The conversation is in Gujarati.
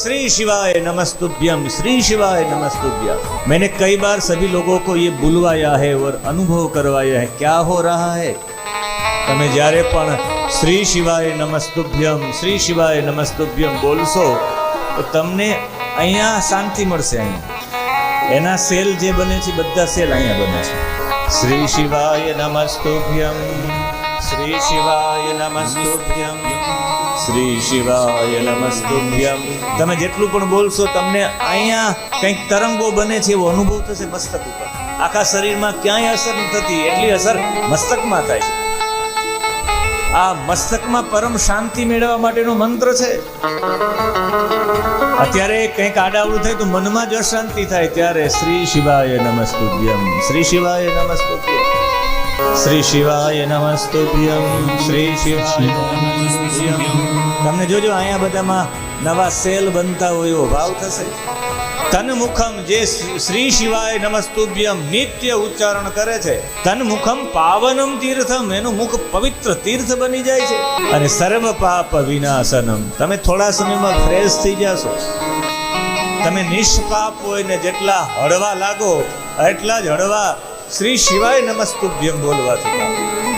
श्री शिवाय नमस्तुभ्यम श्री शिवाय नमस्तुभ्यम मैंने कई बार सभी लोगों को ये बुलवाया है और अनुभव करवाया है क्या हो रहा है તમે જ્યારે પણ શ્રી શિવાય નમસ્તુભ્યમ શ્રી શિવાય નમસ્તુભ્યમ બોલશો તો તમને અહીંયા શાંતિ મળશે અહીંયા એના સેલ જે બને છે બધા સેલ અહીંયા બને છે શ્રી શિવાય નમસ્તુભ્યમ શ્રી શિવાય નમસ્તુભ્યમ શ્રી શિવાય નમસ્તુભ્યમ. તમે જેટલું પણ બોલશો, તમને અહીંયા કંઈક તરંગો બને છે એવો અનુભવ થશે મસ્તક ઉપર. આખા શરીરમાં ક્યાંય અસર થતી, એટલી અસર મસ્તકમાં થાય છે. આ મસ્તકમાં પરમ શાંતિ મેળવવા માટેનો મંત્ર છે. અત્યારે કંઈક આડાવડું થાય તો મનમાં જ અશાંતિ થાય ત્યારે શ્રી શિવાય નમસ્તુભ્યમ. શ્રી શિવાય નમસ્તુભ્યમ. શ્રી શિવાય નમસ્તુભ્યમ શ્રી શિવાય તમને જોજો, અહીંયા બધામાં નવા સેલ બનતા હોય એવો ભાવ થશે. તન્મુખમ જે શ્રી શિવાય નમસ્તુભ્યમ નિત્ય ઉચ્ચારણ કરે છે, તન્મુખમ પાવનમ તીર્થમ, એનું મુખ પવિત્ર તીર્થ બની જાય છે. અને સર્વ પાપ વિનાશનમ. તમે થોડા સમયમાં ફ્રેશ થઈ જશો. તમે નિષ્પાપ હોય ને જેટલા હળવા લાગો, એટલા જ હળવા શ્રી શિવાય નમસ્તુભ્યમ બોલવાથી.